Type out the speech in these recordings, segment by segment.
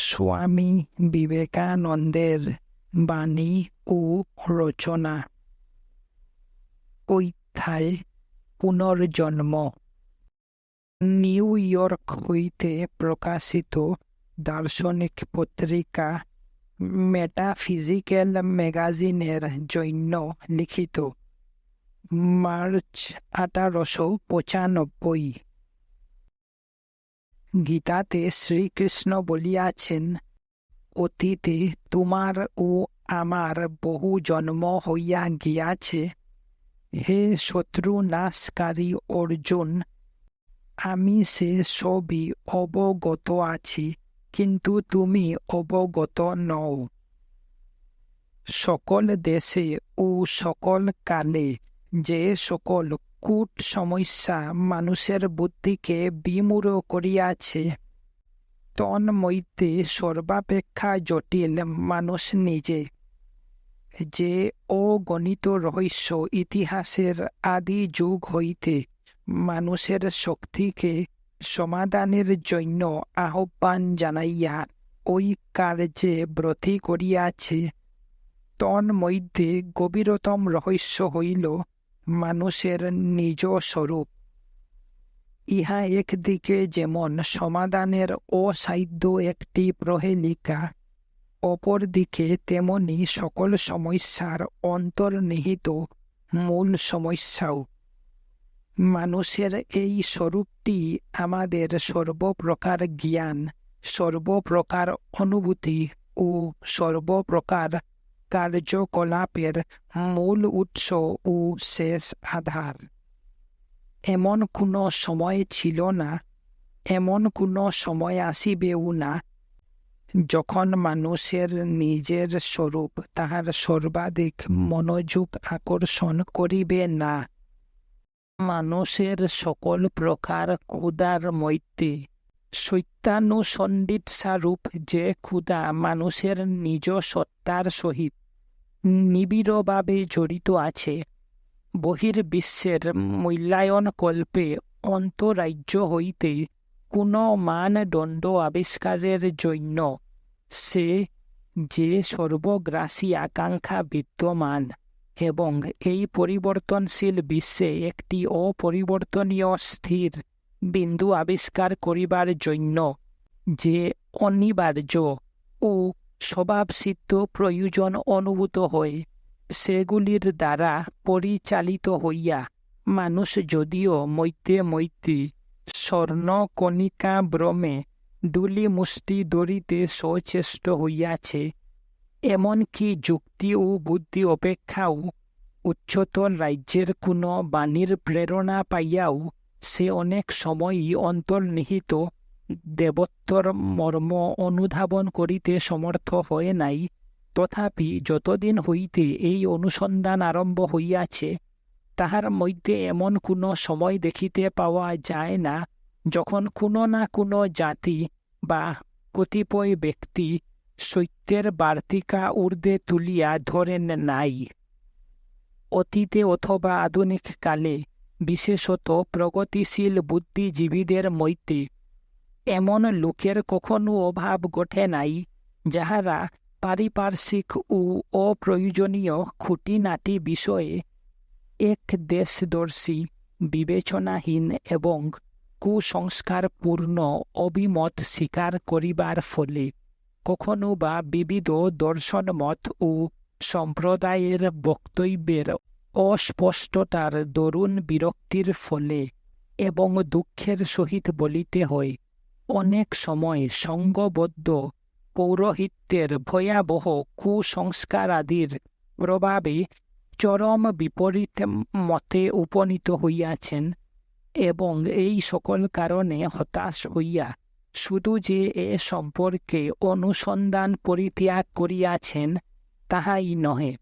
স্বামী বিবেকানন্দের বাণী ও রচনা ঐথায় পুনর্জন্ম নিউ ইয়র্ক হইতে প্রকাশিত দার্শনিক পত্রিকা মেটাফিজিক্যাল ম্যাগাজিনের জন্য লিখিত মার্চ আঠারোশো পঁচানব্বই গীতাতে শ্রীকৃষ্ণ বলিয়াছেন, অতীতে তোমার ও আমার বহু জন্ম হইয়া গিয়াছে। হে শত্রু নাশকারী অর্জুন, আমি সে সবই অবগত আছি, কিন্তু তুমি অবগত নও। সকল দেশে ও সকল কালে যে সকল কূট সমস্যা মানুষের বুদ্ধিকে বিমূঢ় করিয়াছে। তন্মধ্যে সর্বাপেক্ষা জটিল মানুষ নিজে। যে অগণিত রহস্য ইতিহাসের আদি যুগ হইতে মানুষের শক্তিকে সমাধানের জন্য আহ্বান জানাইয়া ওই কার্যে ব্রতী করিয়াছে, তন্মধ্যে গভীরতম রহস্য হইল মানুষের নিজ স্বরূপ। ইহা একদিকে যেমন সমাধানের অসাধ্য একটি প্রহেলিকা, অপরদিকে তেমনি সকল সমস্যার অন্তর্নিহিত মূল সমস্যাও। মানুষের এই স্বরূপটি আমাদের সর্বপ্রকার জ্ঞান, সর্বপ্রকার অনুভূতি ও সর্বপ্রকার কার্যকলাপের মূল উৎস ও শেষ আধার এমন কোনো সময় ছিল না এমন কোনো সময় আসিবেও না যখন মানুষের নিজের স্বরূপ তাহার সর্বাধিক মনোযোগ আকর্ষণ করিবে না মানুষের সকল প্রকার ক্ষুদার মৈত্রী সত্যানুসন্দিত স্বরূপ যে ক্ষুদা মানুষের নিজ সত্তার সহিত নিবিড়ভাবে জড়িত আছে। বহির্বিশ্বের মূল্যায়ন কল্পে অন্তরাজ্য হইতে কোনো মানদণ্ড আবিষ্কারের জন্য সে যে সর্বগ্রাসী আকাঙ্ক্ষা বিদ্যমান এবং এই পরিবর্তনশীল বিশ্বে একটি অপরিবর্তনীয় স্থির বিন্দু আবিষ্কার করিবার জন্য যে অনিবার্য ও স্বভাবসিদ্ধ প্রয়োজন অনুভূত হয়। সেগুলির দ্বারা পরিচালিত হইয়া মানুষ যদিও মধ্যে মধ্যে স্বর্ণ কণিকা ভ্রমে দুলি মুষ্টি দড়িতে সচেষ্ট হইয়াছে, এমনকি যুক্তি ও বুদ্ধি অপেক্ষাও উচ্চতর রাজ্যের কোনো বাণীর প্রেরণা পাইয়াও সে অনেক সময়ই অন্তর্নিহিত দেবত্বর মর্ম অনুধাবন করিতে সমর্থ হয় নাই। তথাপি যতদিন হইতে এই অনুসন্ধান আরম্ভ হইয়াছে, তাহার মধ্যে এমন কোনো সময় দেখিতে পাওয়া যায় না, যখন কোনো না কোনো জাতি বা কতিপয় ব্যক্তি সত্যের বার্তিকা ঊর্ধ্বে তুলিয়া ধরেন নাই। অতীতে অথবা আধুনিক কালে, বিশেষত প্রগতিশীল বুদ্ধিজীবীদের মধ্যে এমন লোকের কখনো অভাব ঘটে নাই, যাহারা পারিপার্শ্বিক ও অপ্রয়োজনীয় খুঁটিনাটি বিষয়ে এক দেশদর্শী, বিবেচনাহীন এবং কুসংস্কারপূর্ণ অভিমত স্বীকার করিবার ফলে কখনো বা বিবিধ দর্শনমত ও সম্প্রদায়ের বক্তব্যের অস্পষ্টতার দরুণ বিরক্তির ফলে এবং দুঃখের সহিত বলিতে হয়। অনেক সময় সঙ্গবদ্ধ পৌরোহিত্যের ভয়াবহ কুসংস্কার আদির প্রভাবে চরম বিপরীত মতে উপনীত হইয়াছেন এবং এই সকল কারণে হতাশ হইয়া শুধু যে এ সম্পর্কে অনুসন্ধান পরিত্যাগ করিয়াছেন তাহাই নহে।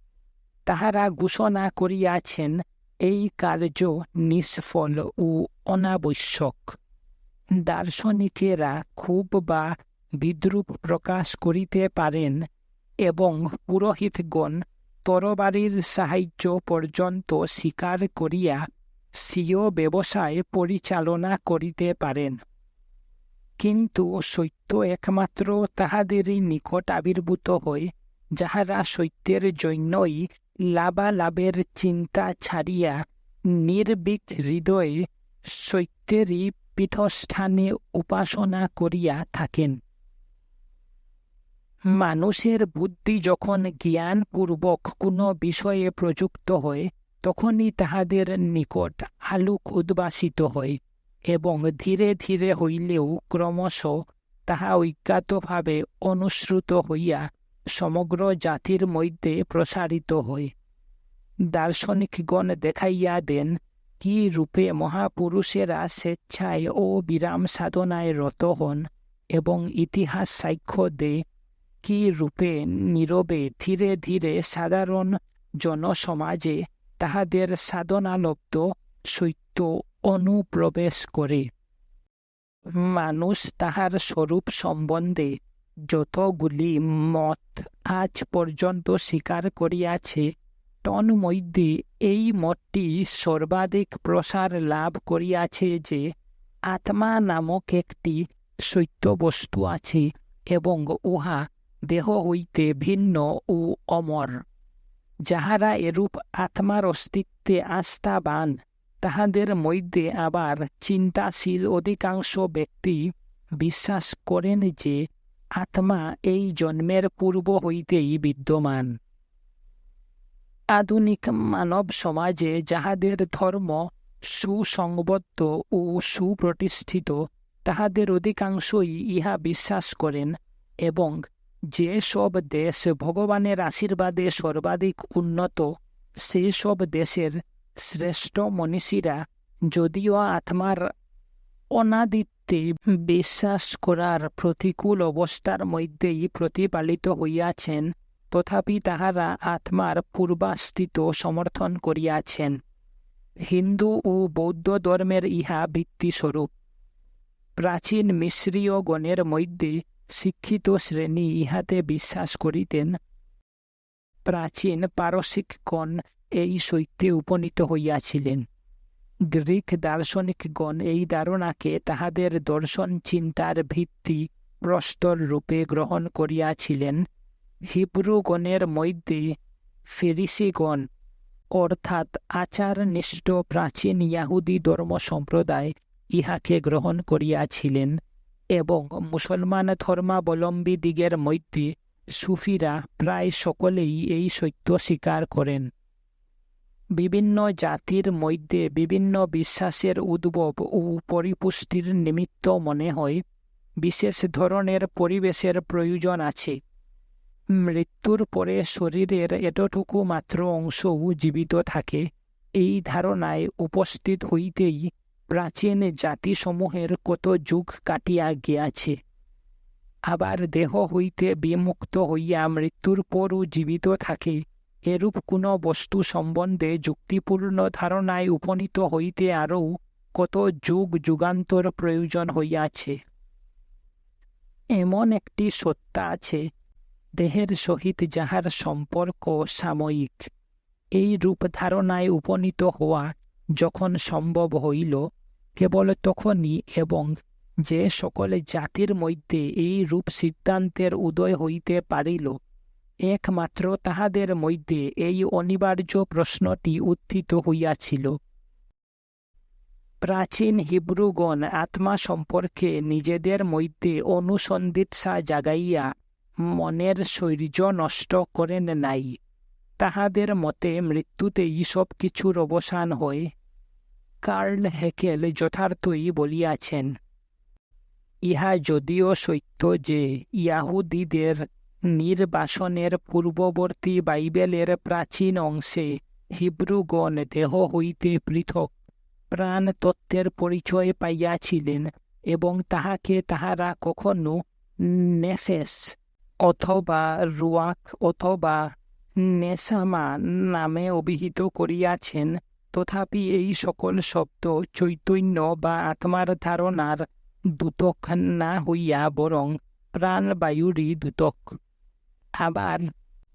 তাহারা ঘোষণা করিয়াছেন, এই কার্য নিষ্ফল ও অনাবশ্যক। দার্শনিকেরা খুব বা বিদ্রুপ প্রকাশ করিতে পারেন এবং পুরোহিতগণ তরবারির সাহায্য পর্যন্ত স্বীকার করিয়া স্বীয় ব্যবসায় পরিচালনা করিতে পারেন। কিন্তু সত্য একমাত্র তাহাদেরই নিকট আবির্ভূত হয়, যাহারা সত্যের জন্যই লাভালাভের চিন্তা ছাড়িয়া নির্বিক হৃদয়ে সত্যেরই পীঠস্থানে উপাসনা করিয়া থাকেন। মানুষের বুদ্ধি যখন জ্ঞানপূর্বক কোনো বিষয়ে প্রযুক্ত হয়, তখনই তাহাদের নিকট আলোক উদ্ভাসিত হয় এবং ধীরে ধীরে হইলেও ক্রমশ তাহা অজ্ঞাতভাবে অনুসৃত হইয়া সমগ্র জাতির মধ্যে প্রসারিত হয়। দার্শনিকগণ দেখাইয়া দেন কি রূপে মহাপুরুষেরা স্বেচ্ছায় ও বিরাম সাধনায় রত হন এবং ইতিহাস সাক্ষ্য দে। কি রূপে নীরবে ধীরে ধীরে সাধারণ জনসমাজে তাহাদের সাধনালব্ধ সত্য অনুপ্রবেশ করে। মানুষ তাহার স্বরূপ সম্বন্ধে যতগুলি মত আজ পর্যন্ত স্বীকার করিয়াছে তন্মধ্যে এই মতটি সর্বাধিক প্রসার লাভ করিয়াছে যে আত্মা নামক একটি সত্য বস্তু আছে এবং উহা দেহ হইতে ভিন্ন ও অমর। যাহারা এরূপ আত্মার অস্তিত্বে আস্থাবান, তাহাদের মধ্যে আবার চিন্তাশীল অধিকাংশ ব্যক্তি বিশ্বাস করেন যে আত্মা এই জন্মের পূর্ব হইতেই বিদ্যমান। আধুনিক মানব সমাজে যাহাদের ধর্ম সুসংবদ্ধ ও সুপ্রতিষ্ঠিত, তাহাদের অধিকাংশই ইহা বিশ্বাস করেন এবং যে সব দেশ ভগবানের আশীর্বাদে সর্বাধিক উন্নত সেই সব দেশের শ্রেষ্ঠ মনীষীরা যদিও আত্মার অনাদিত্যে বিশ্বাস করার প্রতিকূল অবস্থার মধ্যেই প্রতিপালিত হইয়াছেন তথাপি তাহারা আত্মার পূর্বাস্থিত সমর্থন করিয়াছেন। হিন্দু ও বৌদ্ধ ধর্মের ইহা ভিত্তিস্বরূপ। প্রাচীন মিশ্রীয় গণের মধ্যে শিক্ষিত শ্রেণি ইহাতে বিশ্বাস করিতেন, প্রাচীন পারসিকগণ এই সত্যে উপনীত হইয়াছিলেন। গ্রিক দার্শনিকগণ এই ধারণাকে তাহাদের দর্শন চিন্তার ভিত্তি প্রস্তর রূপে গ্রহণ করিয়াছিলেন। হিব্রুগণের মধ্যে ফেরিসিগণ, অর্থাৎ আচারনিষ্ঠ প্রাচীন ইয়াহুদি ধর্ম সম্প্রদায়, ইহাকে গ্রহণ করিয়াছিলেন এবং মুসলমান ধর্মাবলম্বী দিগের মধ্যে সুফিরা প্রায় সকলেই এই সত্য স্বীকার করেন। বিভিন্ন জাতির মধ্যে বিভিন্ন বিশ্বাসের উদ্ভব ও পরিপুষ্টির নিমিত্ত মনে হয়, বিশেষ ধরনের পরিবেশের প্রয়োজন আছে। মৃত্যুর পরে শরীরের এতটুকু মাত্র অংশও জীবিত থাকে। এই ধারণায় উপস্থিত হইতেই প্রাচীন জাতিসমূহের কত যুগ কাটিয়া গিয়াছে। আবার দেহ হইতে বিমুক্ত হইয়া মৃত্যুর পরও জীবিত থাকে। এরূপ কোনো বস্তু সম্বন্ধে যুক্তিপূর্ণ ধারণায় উপনীত হইতে আরও কত যুগ যুগান্তর প্রয়োজন হইয়াছে এমন একটি সত্তা আছে দেহের সহিত যাহার সম্পর্ক সাময়িক, এই রূপ ধারণায় উপনীত হওয়া যখন সম্ভব হইল, কেবল তখনই এবং যে সকলে জাতির মধ্যে এই রূপ সিদ্ধান্তের উদয় হইতে পারিল, একমাত্র তাহাদের মধ্যে এই অনিবার্য প্রশ্নটি উত্থিত হইয়াছিল। প্রাচীন হিব্রুগণ আত্মা সম্পর্কে নিজেদের মধ্যে অনুসন্ধিৎসা জাগাইয়া মনের শৈর্য নষ্ট করেন নাই। তাহাদের মতে মৃত্যুতেই সব কিছুর অবসান হয়। কার্ল হেকেল যথার্থই বলিয়াছেন, ইহা যদিও সত্য যে ইয়াহুদীদের নির্বাসনের পূর্ববর্তী বাইবেলের প্রাচীন অংশে হিব্রুগণ দেহ হইতে পৃথক প্রাণ তত্ত্বের পরিচয় পাইয়াছিলেন এবং তাহাকে তাহারা কখনো নেফেস অথবা রুয়াক অথবা নেশামা নামে অভিহিত করিয়াছেন। তথাপি এই সকল শব্দ চৈতন্য বা আত্মার ধারণার দূতক না হইয়া বরং প্রাণবায়ুরই দূতক। আবার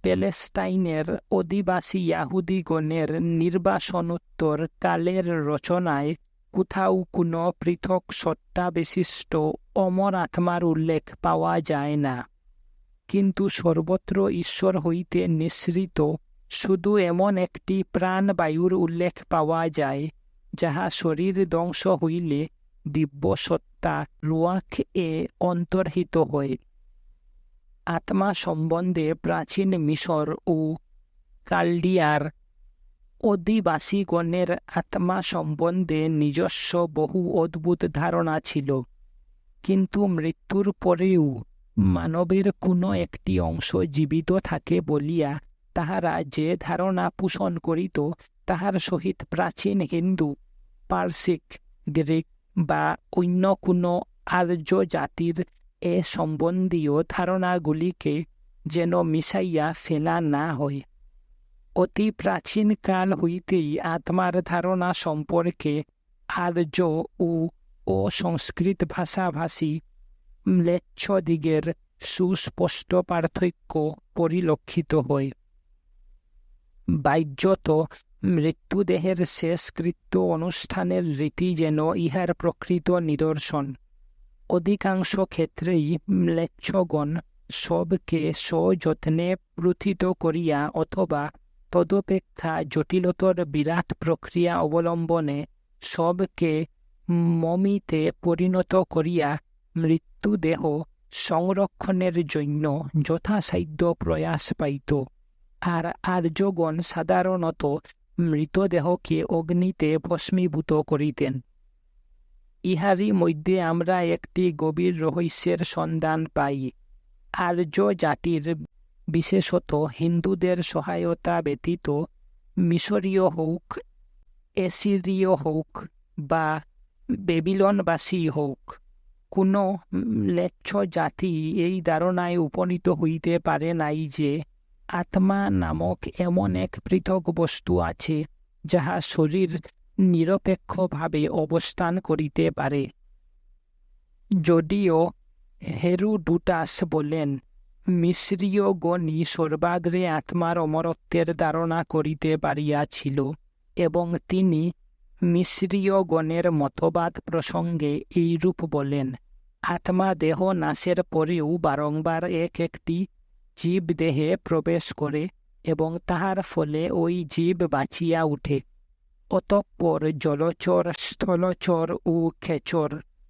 প্যালেস্টাইনের অধিবাসী ইয়াহুদিগণের নির্বাসনোত্তর কালের রচনায় কোথাও কোনো পৃথক সত্তা বিশিষ্ট অমর আত্মার উল্লেখ পাওয়া যায় না। কিন্তু সর্বত্র ঈশ্বর হইতে নিঃসৃত, শুধু এমন একটি প্রাণবায়ুর উল্লেখ পাওয়া যায়, যাহা শরীর ধ্বংস হইলে দিব্য সত্তা রুয়াখ এ অন্তর্হিত হয়। আত্মা সম্বন্ধে প্রাচীন মিশর ও কালডিয়ার অধিবাসীগণের আত্মা সম্বন্ধে নিজস্ব বহু অদ্ভুত ধারণা ছিল, কিন্তু মৃত্যুর পরেও মানবের কোনো একটি অংশ জীবিত থাকে বলিয়া তাহারা যে ধারণা পোষণ করিত তাহার সহিত প্রাচীন হিন্দু, পার্সিক, গ্রিক বা অন্য কোনো আর্য জাতির এ সম্বন্ধীয় ধারণাগুলিকে যেন মিশাইয়া ফেলা না হয়। অতি প্রাচীন কাল হইতেই আত্মার ধারণা সম্পর্কে আর্য ও অসংস্কৃত ভাষাভাষী ম্লেচ্ছদিগের সুস্পষ্ট পার্থক্য পরিলক্ষিত হয়। বাহ্যত মৃত্যুদেহের শেষকৃত্য অনুষ্ঠানের রীতি যেন ইহার প্রকৃত নিদর্শন। অধিকাংশ ক্ষেত্রেই ম্লেচ্ছগণ সবকে সযত্নে প্রথিত করিয়া অথবা তদপেক্ষা জটিলতর বিরাট প্রক্রিয়া অবলম্বনে সবকে মমিতে পরিণত করিয়া মৃত্যুদেহ সংরক্ষণের জন্য যথাসাধ্য প্রয়াস পাইত। আর আর্যগণ সাধারণত মৃতদেহকে অগ্নিতে ভস্মীভূত করিতেন। ইহারই মধ্যে আমরা একটি গভীর রহস্যের সন্ধান পাই। আর্য জাতির, বিশেষত হিন্দুদের সহায়তা ব্যতীত মিশরীয় হোক, এসিরীয় হোক বা বেবিলনবাসী হোক কোনো লেচ্ছ জাতি এই ধারণায় উপনীত হইতে পারে নাই যে আত্মা নামক এমন এক পৃথক বস্তু আছে, যাহা শরীর নিরপেক্ষভাবে অবস্থান করিতে পারে। যদিও হেরুডুটাস বলেন, মিশ্রীয় গণি সর্বাগ্রে আত্মার অমরত্বের ধারণা করিতে পারিয়াছিল এবং তিনি মিশ্রীয় গণের মতবাদ প্রসঙ্গে এইরূপ বলেন, আত্মা দেহ নাশের পরেও বারংবার এক একটি জীব দেহে প্রবেশ করে এবং তাহার ফলে ওই জীব বাঁচিয়া উঠে। অতঃপর জলচর, স্থলচর ও খেচর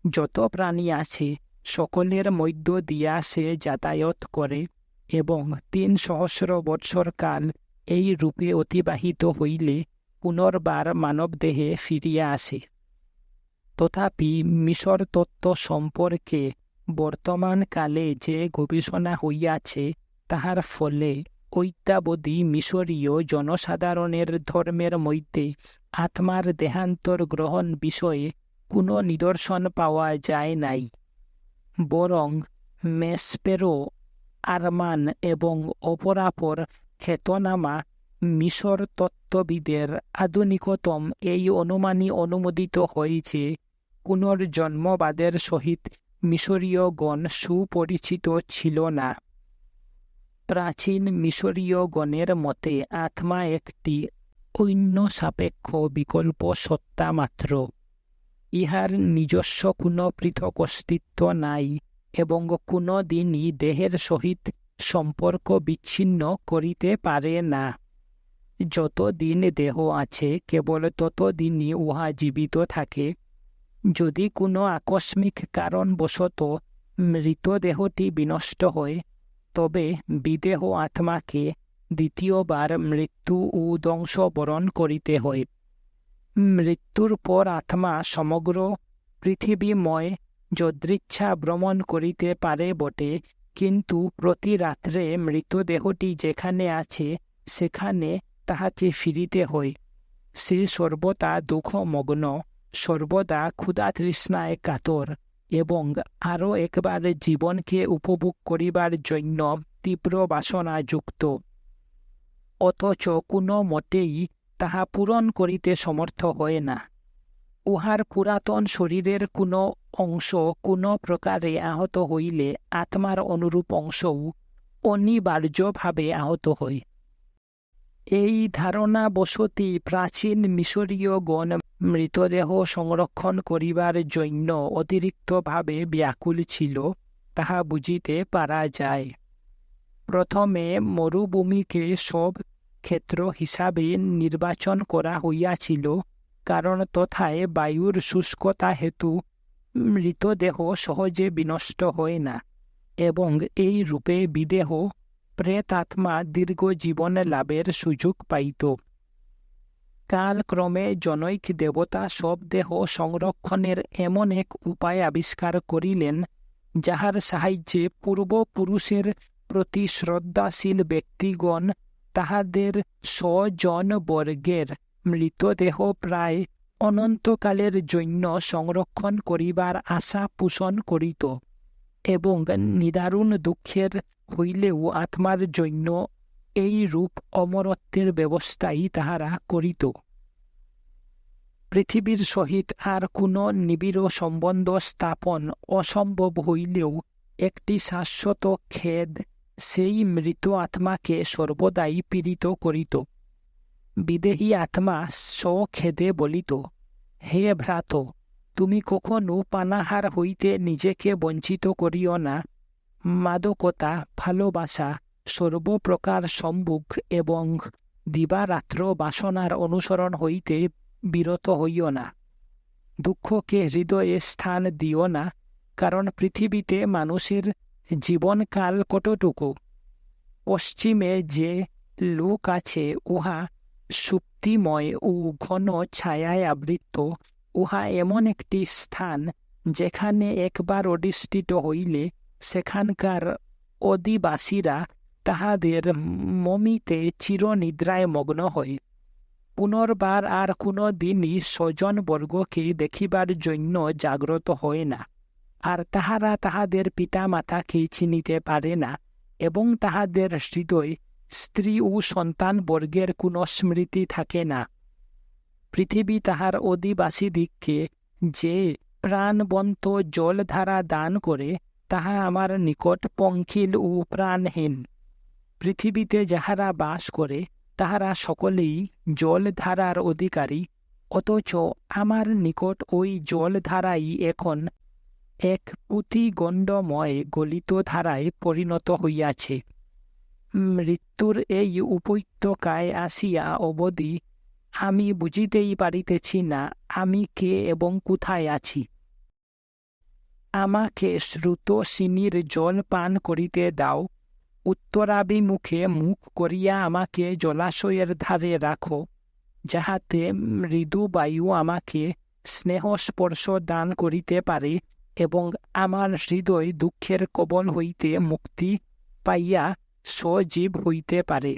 যত প্রাণী আছে, সকলের মধ্য দিয়া সে যাতায়াত করে এবং তিন সহস্র বৎসরকাল এই রূপে অতিবাহিত হইলে পুনর্বার মানবদেহে ফিরিয়া আসে। তথাপি মিশর তত্ত্ব সম্পর্কে বর্তমানকালে যে গবেষণা হইয়াছে, তাহার ফলে ঐত্যাবধি মিশরীয় জনসাধারণের ধর্মের মধ্যে আত্মার দেহান্তর গ্রহণ বিষয়ে কোনো নিদর্শন পাওয়া যায় নাই। বরং মেসপেরো, আরমান এবং অপরাপর খ্যাতনামা মিশর তত্ত্ববিদের আধুনিকতম এই অনুমানই অনুমোদিত হয়েছে। পুনর্জন্মবাদের সহিত মিশরীয়গণ সুপরিচিত ছিল না। প্রাচীন মিশরীয়গণের মতে আত্মা একটি অন্য সাপেক্ষ বিকল্প সত্তা মাত্র। ইহার নিজস্ব কোনো পৃথক অস্তিত্ব নাই এবং কোনো দিনই দেহের সহিত সম্পর্ক বিচ্ছিন্ন করিতে পারে না। যতদিন দেহ আছে, কেবল ততদিনই উহা জীবিত থাকে। যদি কোনো আকস্মিক কারণবশত মৃতদেহটি বিনষ্ট হয়, তবে বিদেহ আত্মাকে দ্বিতীয়বার মৃত্যু ও ধ্বংস বরণ করিতে হয়। মৃত্যুর পর আত্মা সমগ্র পৃথিবীময় যদৃচ্ছা ভ্রমণ করিতে পারে বটে, কিন্তু প্রতি রাত্রে মৃতদেহটি যেখানে আছে, সেখানে তাহাকে ফিরিতে হয়। সে সর্বদা দুঃখমগ্ন, সর্বদা ক্ষুধা তৃষ্ণায় কাতর এবং আরও একবার জীবনকে উপভোগ করিবার জন্য তীব্র বাসনা যুক্ত অথচ কোনো মতেই তাহা পূরণ করিতে সমর্থ হয় না। উহার পুরাতন শরীরের কোনো অংশ কোনো প্রকারে আহত হইলে আত্মার অনুরূপ অংশও অনিবার্যভাবে আহত হয়। এই ধারণা বসতি প্রাচীন মিশরীয়গণ মৃতদেহ সংরক্ষণ করিবার জন্য অতিরিক্তভাবে ব্যাকুল ছিল, তাহা বুঝিতে পারা যায়। প্রথমে মরুভূমিকে সব ক্ষেত্র হিসাবে নির্বাচন করা হইয়াছিল, কারণ তথায় বায়ুর শুষ্কতা হেতু মৃতদেহ সহজে বিনষ্ট হয় না, এবং এই রূপে বিদেহ প্রেতাত্মা দীর্ঘ জীবন লাভের সুযোগ পাইত। কালক্রমে জনৈক দেবতা সব দেহ সংরক্ষণের এমন এক উপায় আবিষ্কার করিলেন, যাহার সাহায্যে পূর্বপুরুষের প্রতি শ্রদ্ধাশীল ব্যক্তিগণ তাহাদের স্বজন বর্গের মৃতদেহ প্রায় অনন্তকালের জন্য সংরক্ষণ করিবার আশা পোষণ করিত এবং নিদারুণ দুঃখের হইলেও আত্মার জন্য এই রূপ অমরত্বের ব্যবস্থাই তাহারা করিত। পৃথিবীর সহিত আর কোনো নিবিড় সম্বন্ধ স্থাপন অসম্ভব হইলেও একটি শাশ্বত খেদ সেই মৃত আত্মাকে সর্বদাই পীড়িত করিত। বিদেহী আত্মা স্বখেদে বলিত, হে ভ্রাত, তুমি কখনো পানাহার হইতে নিজেকে বঞ্চিত করিও না। মাদকতা, ভালোবাসা, সর্বপ্রকার সম্মুখ এবং দিবারাত্র বাসনার অনুসরণ হইতে বিরত হইও না। দুঃখকে হৃদয়ে স্থান দিও না, কারণ পৃথিবীতে মানুষের জীবনকাল কতটুকু? পশ্চিমে যে লোক আছে, উহা সুপ্তিময় ও ঘন ছায়ায় আবৃত, উহা এমন একটি স্থান যেখানে একবার অধিষ্ঠিত হইলে সেখানকার অধিবাসীরা তাহাদের মমিতে চিরনিদ্রায় মগ্ন হয়। পুনর্বার আর কোনো দিনই স্বজনবর্গকে দেখিবার জন্য জাগ্রত হয় না, আর তাহারা তাহাদের পিতামাতাকে চিনিতে পারে না এবং তাহাদের হৃদয় স্ত্রী ও সন্তান বর্গের কোনো স্মৃতি থাকে না। পৃথিবী তাহার অধিবাসীদিগকে যে প্রাণবন্ত জলধারা দান করে তাহা আমার নিকট পঙ্খিল ও প্রাণহীন। পৃথিবীতে যাহারা বাস করে, তাহারা সকলেই জলধারার অধিকারী। অথচ আমার নিকট ওই জলধারাই এখন এক পুঁতিগণ্ডময় গলিত ধারায় পরিণত হইয়াছে। মৃত্যুর এই উপত্যকায় আসিয়া অবধি আমি বুঝিতেই পারিতেছি না আমি কে এবং কোথায় আছি। আমাকে শ্রুত সিনির জল পান করিতে দাও। উত্তরাভিমুখে মুখ করিয়া আমাকে জলাশয়ের ধারে রাখো, যাহাতে মৃদু বায়ু আমাকে স্নেহস্পর্শ দান করিতে পারে এবং আমার হৃদয় দুঃখের কবল হইতে মুক্তি পাইয়া সজীব হইতে পারে।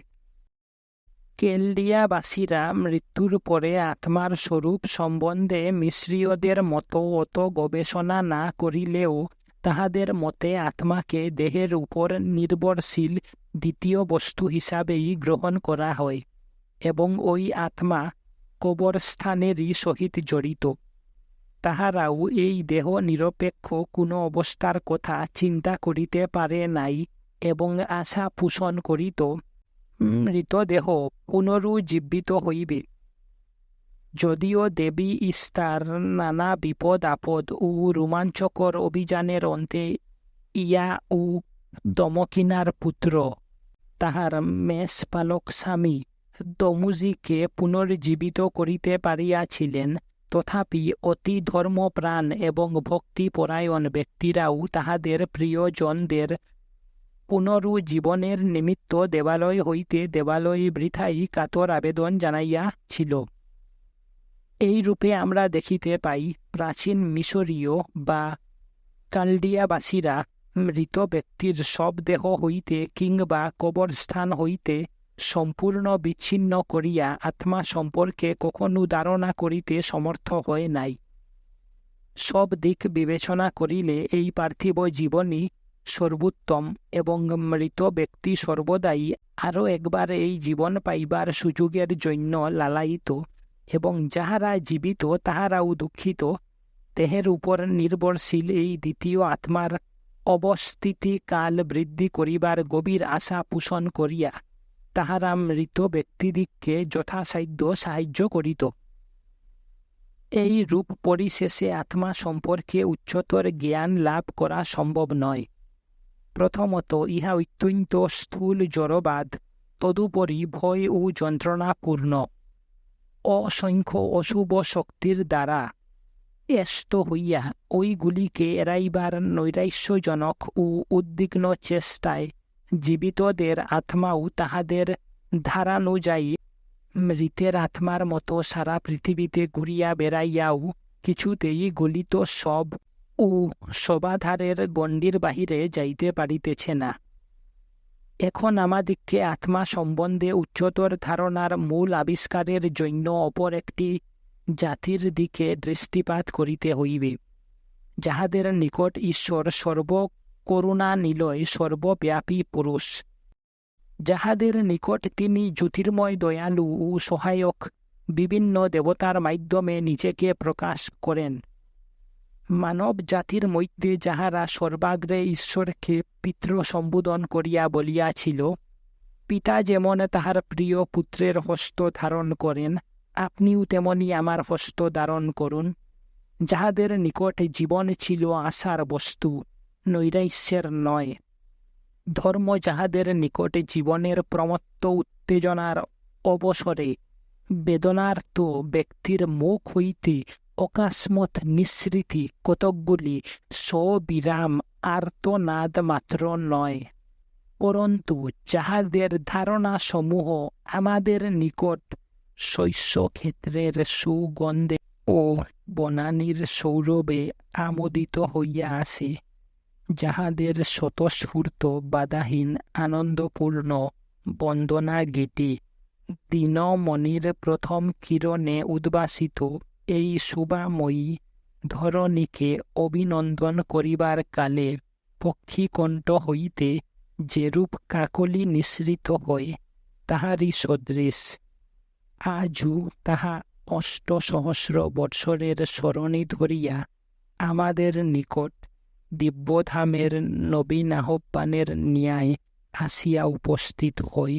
কেলডিয়াবাসীরা মৃত্যুর পরে আত্মার স্বরূপ সম্বন্ধে মিশ্রীয়দের মতো অত গবেষণা না করিলেও তাহাদের মতে আত্মাকে দেহের উপর নির্ভরশীল দ্বিতীয় বস্তু হিসাবেই গ্রহণ করা হয় এবং ওই আত্মা কবরস্থানেরই সহিত জড়িত। তাহারাও এই দেহ নিরপেক্ষ কোনো অবস্থার কথা চিন্তা করিতে পারে নাই এবং আশা পোষণ করিত মৃতদেহ পুনরুজ্জীবিত হইবে। যদিও দেবী ইস্তার নানা বিপদ আপদ ও রোমাঞ্চকর অভিযানের অন্তে ইয়া ও দমকিনার পুত্র তাহার মেষ পালক স্বামী দমুজিকে পুনর্জীবিত করিতে পারিয়াছিলেন তথাপি অতি ধর্মপ্রাণ এবং ভক্তিপরায়ণ ব্যক্তিরাও তাহাদের প্রিয়জনদের পুনরুজ্জীবনের নিমিত্ত দেবালয় হইতে দেবালয় বৃথাই কাতর আবেদন জানাইয়াছিল এই রূপে আমরা দেখিতে পাই প্রাচীন মিশরীয় বা কালডিয়াবাসীরা মৃত ব্যক্তির সব দেহ হইতে কিংবা কবরস্থান হইতে সম্পূর্ণ বিচ্ছিন্ন করিয়া আত্মা সম্পর্কে কখনো ধারণা করিতে সমর্থ হয় নাই। সব দিক বিবেচনা করিলে এই পার্থিব জীবনই সর্বোত্তম এবং মৃত ব্যক্তি সর্বদাই আরও একবার এই জীবন পাইবার সুযোগের জন্য লালায়িত এবং যাহারা জীবিত, তাহারাও দুঃখিত। দেহের উপর নির্ভরশীল এই দ্বিতীয় আত্মার অবস্থিতি কাল বৃদ্ধি করিবার গভীর আশা পোষণ করিয়া তাহারা মৃত ব্যক্তিদিগকে যথাসাধ্য সাহায্য করিত। এই রূপ পরিশেষে আত্মা সম্পর্কে উচ্চতর জ্ঞান লাভ করা সম্ভব নয়। প্রথমত ইহা অত্যন্ত স্থূল জড়বাদ, তদুপরি ভয় ও যন্ত্রণাপূর্ণ। অসংখ্য অশুভ শক্তির দ্বারা এষ্ট হইয়া ওইগুলিকে এড়াইবার নৈরাশ্যজনক ও উদ্বিগ্ন চেষ্টায় জীবিতদের আত্মাও তাহাদের ধারানুযায়ী মৃতের আত্মার মতো সারা পৃথিবীতে ঘুরিয়া বেড়াইয়াও কিছুতেই গলিত সব ও সবাধারের গণ্ডির বাহিরে যাইতে পারিতেছে না। এখন আমাদিগকে আত্মা সম্বন্ধে উচ্চতর ধারণার মূল আবিষ্কারের জন্য অপর একটি জাতির দিকে দৃষ্টিপাত করিতে হইবে, যাহাদের নিকট ঈশ্বর সর্বকরুণা নিলয় সর্বব্যাপী পুরুষ, যাহাদের নিকট তিনি জ্যোতির্ময়, দয়ালু ও সহায়ক বিভিন্ন দেবতার মাধ্যমে নিজেকে প্রকাশ করেন। মানব জাতির মধ্যে যাহারা সর্বাগ্রে ঈশ্বরকে পিতৃ সম্বোধন করিয়া বলিয়াছিল, পিতা যেমন তাহার প্রিয় পুত্রের হস্ত ধারণ করেন, আপনিও তেমনি আমার হস্ত ধারণ করুন। যাহাদের নিকট জীবন ছিল আশার বস্তু, নৈরাশ্যের নয়। ধর্ম যাহাদের নিকটে জীবনের প্রমত্ত উত্তেজনার অবসরে, বেদনার্ত ব্যক্তির মুখ হইতে অকাস্মত নিঃসৃতি, কতকগুলি সবিরাম আর্তনাদ মাত্র নয়। পরন্তু যাহাদের ধারণা সমূহ আমাদের নিকট শস্যক্ষেত্রের সুগন্ধে ও বনানীর সৌরভে আমোদিত হইয়া আসে, যাহাদের স্বতঃস্ফূর্ত বাধাহীন আনন্দপূর্ণ বন্দনা গীতি দিনমণির প্রথম কিরণে উদ্ভাসিত এই শুভাময়ী ধরণীকে অভিনন্দন করিবার কালে পক্ষীকণ্ঠ হইতে যেরূপ কাকলি নিঃসৃত হয়, তাহারই সদৃশ। আজু তাহা অষ্ট সহস্র বৎসরের স্মরণী ধরিয়া আমাদের নিকট দিব্যধামের নবীন আহ্বানের ন্যায় আসিয়া উপস্থিত হই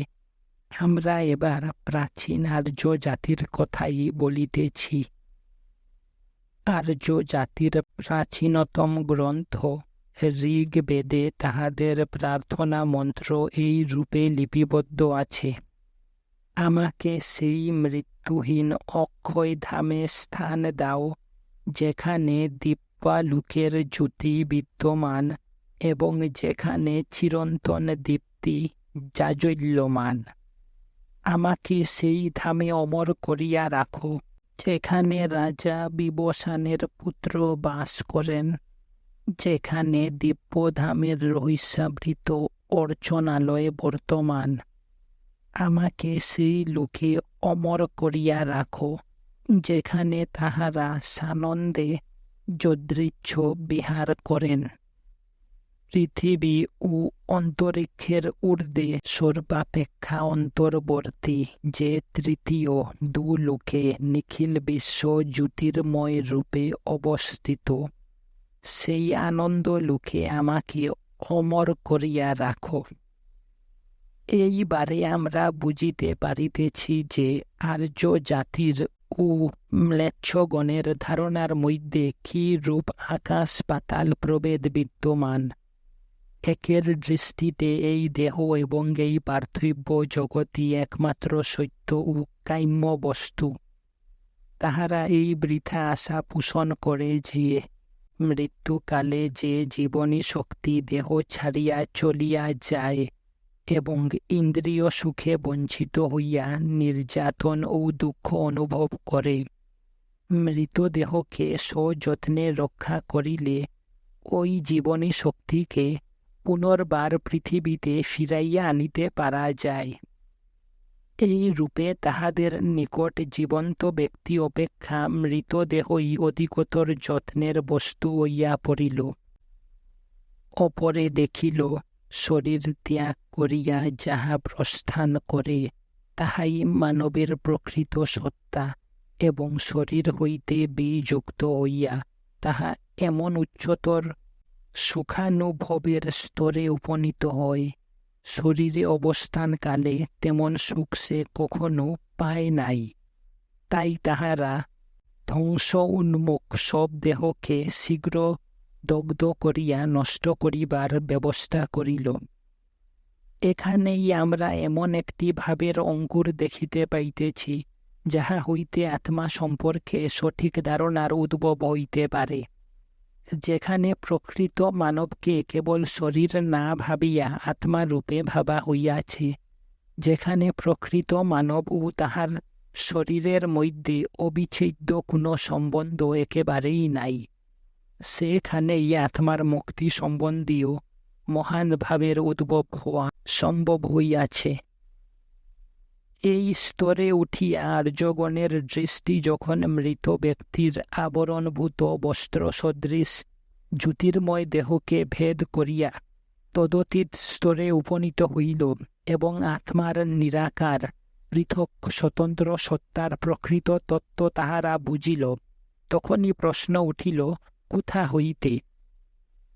আমরা এবার প্রাচীন আর্য জাতির কথাই বলিতেছি। আর্য জাতির প্রাচীনতম গ্রন্থ। ঋগ্বেদে তাহাদের প্রার্থনা মন্ত্র এই রূপে লিপিবদ্ধ আছে। আমাকে সেই মৃত্যুহীন অক্ষয় ধামে স্থান দাও, যেখানে দীপালুকের জ্যোতি বিদ্যমান এবং যেখানে চিরন্তন দীপ্তি জাজল্যমান। আমাকে সেই ধামে অমর করিয়া রাখো। যেখানে রাজা বিবসানের পুত্র বাস করেন, যেখানে দিব্যধামের রহস্যাবৃত অর্চনালয়ে বর্তমান। আমাকে সেই লোকে অমর করিয়া রাখো, যেখানে তাহারা সানন্দে যদৃচ্ছ বিহার করেন। পৃথিবী ও অন্তরিক্ষের ঊর্ধ্বে সর্বাপেক্ষা অন্তর্বর্তী, যে তৃতীয় দু লোকে নিখিল বিশ্ব জ্যোতির্ময় রূপে অবস্থিত। সেই আনন্দ লোকে আমাকে অমর করিয়া রাখো। এইবারে আমরা বুঝিতে পারিতেছি যে আর্য জাতির ও ম্লেচ্ছগণের ধারণার মধ্যে কি রূপ আকাশ পাতাল প্রভেদ বিদ্যমান। একের দৃষ্টিতে এই দেহ এবং এই পার্থিব্য জগতই একমাত্র সত্য ও কাম্য বস্তু। তাহারা এই বৃথা আশা পোষণ করে যে, মৃত্যুকালে যে জীবনী শক্তি দেহ ছাড়িয়া চলিয়া যায় এবং ইন্দ্রিয় সুখে বঞ্চিত হইয়া নির্যাতন ও দুঃখ অনুভব করে, মৃতদেহকে সযত্নে রক্ষা করিলে ওই জীবনী শক্তিকে পুনর্বার পৃথিবীতে ফিরাইয়া আনিতে পারা যায়। এই রূপে তাহাদের নিকট জীবন্ত ব্যক্তি অপেক্ষা মৃতদেহই অধিকতর যত্নের বস্তু হইয়া পড়িল। অপরে দেখিল, শরীর ত্যাগ করিয়া যাহা প্রস্থান করে, তাহাই মানবের প্রকৃত সত্তা এবং শরীর হইতে বিযুক্ত হইয়া, তাহা এমন উচ্চতর সুখানুভবের স্তরে উপনীত হয়। শরীরে অবস্থানকালে তেমন সুখ সে কখনো পায় নাই। তাই তাহারা ধ্বংস উন্মুখ সব দেহকে শীঘ্র দগ্ধ করিয়া নষ্ট করিবার ব্যবস্থা করিল। এখানেই আমরা এমন একটি ভাবের অঙ্কুর দেখিতে পাইতেছি, যাহা হইতে আত্মা সম্পর্কে সঠিক ধারণার উদ্ভব হইতে পারে। যেখানে প্রকৃত মানবকে কেবল শরীর না ভাবিয়া আত্মা রূপে ভাবা হইয়াছে, যেখানে প্রকৃত মানব ও তাহার শরীরের মধ্যে অবিচ্ছেদ্য কোনো সম্বন্ধ একেবারেই নাই। সেখানেই আত্মার মুক্তি সম্বন্ধীয় মহান ভাবের উদ্ভব হওয়া সম্ভব হইয়াছে। এই স্তরে উঠিয়া আর্যগণের দৃষ্টি যখন মৃত ব্যক্তির আবরণভূত বস্ত্র সদৃশ জ্যোতির্ময় দেহকে ভেদ করিয়া তদতীত স্তরে উপনীত হইল এবং আত্মার নিরাকার, পৃথক স্বতন্ত্র সত্তার প্রকৃত তত্ত্ব তাহারা বুঝিল, তখনই প্রশ্ন উঠিল, কোথা হইতে?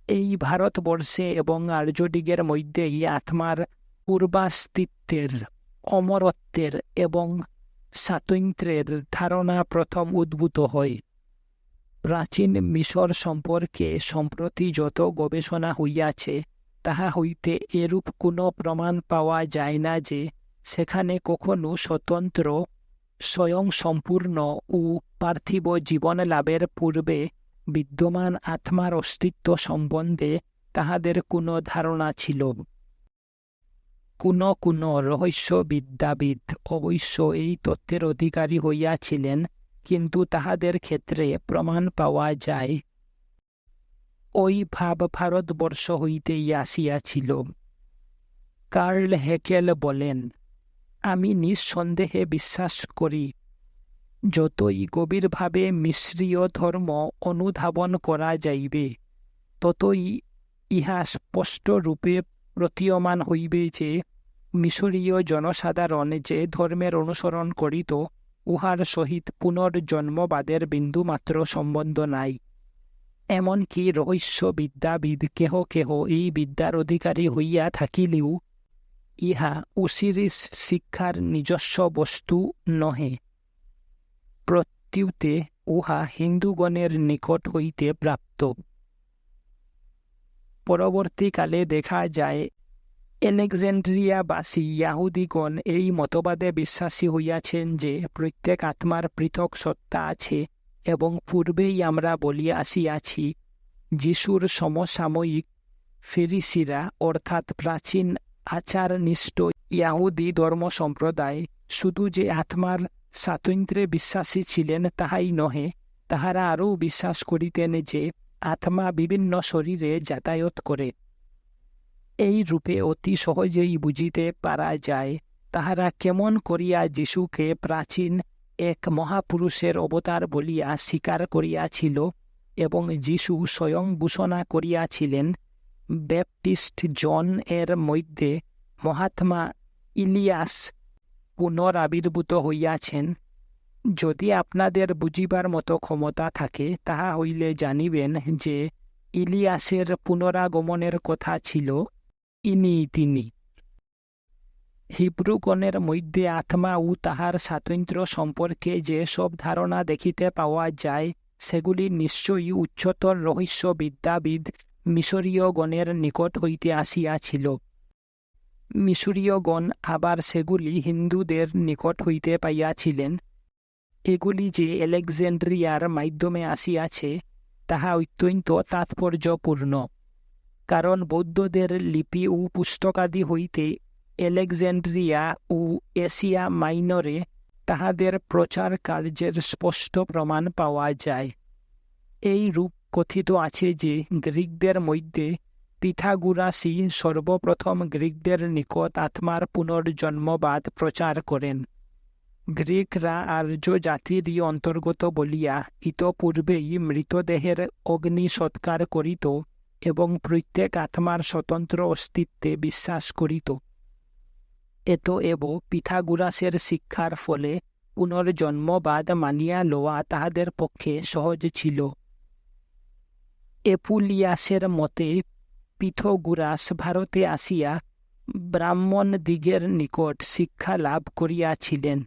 এই ভারতবর্ষে এবং আর্যদিগের মধ্যেই আত্মার পূর্বাস্তিত্বের অমরত্বের এবং স্বাতন্ত্র্যের ধারণা প্রথম উদ্ভূত হয়। প্রাচীন মিশর সম্পর্কে সম্প্রতি যত গবেষণা হইয়াছে, তাহা হইতে এরূপ কোনো প্রমাণ পাওয়া যায় না যে সেখানে কখনো স্বতন্ত্র স্বয়ং সম্পূর্ণ ও পার্থিব জীবন লাভের পূর্বে বিদ্যমান আত্মার অস্তিত্ব সম্বন্ধে তাহাদের কোনো ধারণা ছিল। কোন কোন রহস্যবিদ্যাবিদ অবশ্য এই তত্ত্বের অধিকারী হইয়াছিলেন, কিন্তু তাহাদের ক্ষেত্রে প্রমাণ পাওয়া যায়। ওই ভাব ভারতবর্ষ হইতেই আসিয়াছিল। কার্ল হেকেল বলেন, আমি নিঃসন্দেহে বিশ্বাস করি, যতই গভীরভাবে মিশ্রীয় ধর্ম অনুধাবন করা যাইবে, ততই ইহা স্পষ্টরূপে প্রতীয়মান হইবে যে, মিশরীয় জনসাধারণ যে ধর্মের অনুসরণ করিত, উহার সহিত পুনর্জন্মবাদের বিন্দুমাত্র সম্বন্ধ নাই। এমনকি রহস্যবিদ্যাবিদ কেহ কেহ এই বিদ্যার অধিকারী হইয়া থাকিলেও, ইহা উসিরিস শিক্ষার নিজস্ব বস্তু নহে। প্রত্যুতে উহা হিন্দুগণের নিকট হইতে প্রাপ্ত। পরবর্তীকালে দেখা যায় এলেকজেন্ড্রিয়াবাসী ইয়াহুদিগণ এই মতবাদে বিশ্বাসী হইয়াছেন যে, প্রত্যেক আত্মার পৃথক সত্তা আছে এবং পূর্বেই আমরা বলিয়া আসিয়াছি, যিশুর সমসাময়িক ফেরিসিরা অর্থাৎ প্রাচীন আচারনিষ্ঠ ইয়াহুদি ধর্ম সম্প্রদায় শুধু যে আত্মার স্বাতন্ত্র্যে বিশ্বাসী ছিলেন তাহাই নহে, তাহারা আরও বিশ্বাস করিতেন যে আত্মা বিভিন্ন শরীরে যাতায়াত করে। এই রূপে অতি সহজেই বুঝিতে পারা যায়, তাহারা কেমন করিয়া যিশুকে প্রাচীন এক মহাপুরুষের অবতার বলিয়া স্বীকার করিয়াছিল এবং যিশু স্বয়ং ঘোষণা করিয়াছিলেন, ব্যাপটিস্ট জন এর মধ্যে মহাত্মা ইলিয়াস পুনরাবির্ভূত হইয়াছেন। যদি আপনাদের বুঝিবার মতো ক্ষমতা থাকে, তাহা হইলে জানিবেন যে ইলিয়াসের পুনরাগমনের কথা ছিল, ইনি তিনি। হিব্রুগণের মধ্যে আত্মা ও তাহার স্বাতন্ত্র্য সম্পর্কে যে সব ধারণা দেখিতে পাওয়া যায়, সেগুলি নিশ্চয়ই উচ্চতর রহস্যবিদ্যাবিদ মিশরীয়গণের নিকট হইতে আসিয়াছিল। মিশরীয়গণ আবার সেগুলি হিন্দুদের নিকট হইতে পাইয়াছিলেন। এগুলি যে এলেকজেন্ড্রিয়ার মাধ্যমে আসিয়াছে, তাহা অত্যন্ত তাৎপর্যপূর্ণ। কারণ বৌদ্ধদের লিপি ও পুস্তকাদি হইতে এলেকজেন্ড্রিয়া ও এশিয়া মাইনরে তাহাদের প্রচার কার্যের স্পষ্ট প্রমাণ পাওয়া যায়। এই রূপ কথিত আছে যে গ্রিকদের মধ্যে পিথাগুরাসি সর্বপ্রথম গ্রিকদের নিকট আত্মার পুনর্জন্মবাদ প্রচার করেন। গ্রিকরা আর্য জাতিরই অন্তর্গত বলিয়া ইতপূর্বেই মৃতদেহের অগ্নি সৎকার করিত এবং প্রত্যেক আত্মার স্বতন্ত্র অস্তিত্বে বিশ্বাস করিত। এত এব পিথাগুরাসের শিক্ষার ফলে পুনর্জন্মবাদ মানিয়া লওয়া তাহাদের পক্ষে সহজ ছিল। এপুলিয়াসের মতে, পিথগুরাস ভারতে আসিয়া ব্রাহ্মণ দিগের নিকট শিক্ষা লাভ করিয়াছিলেন।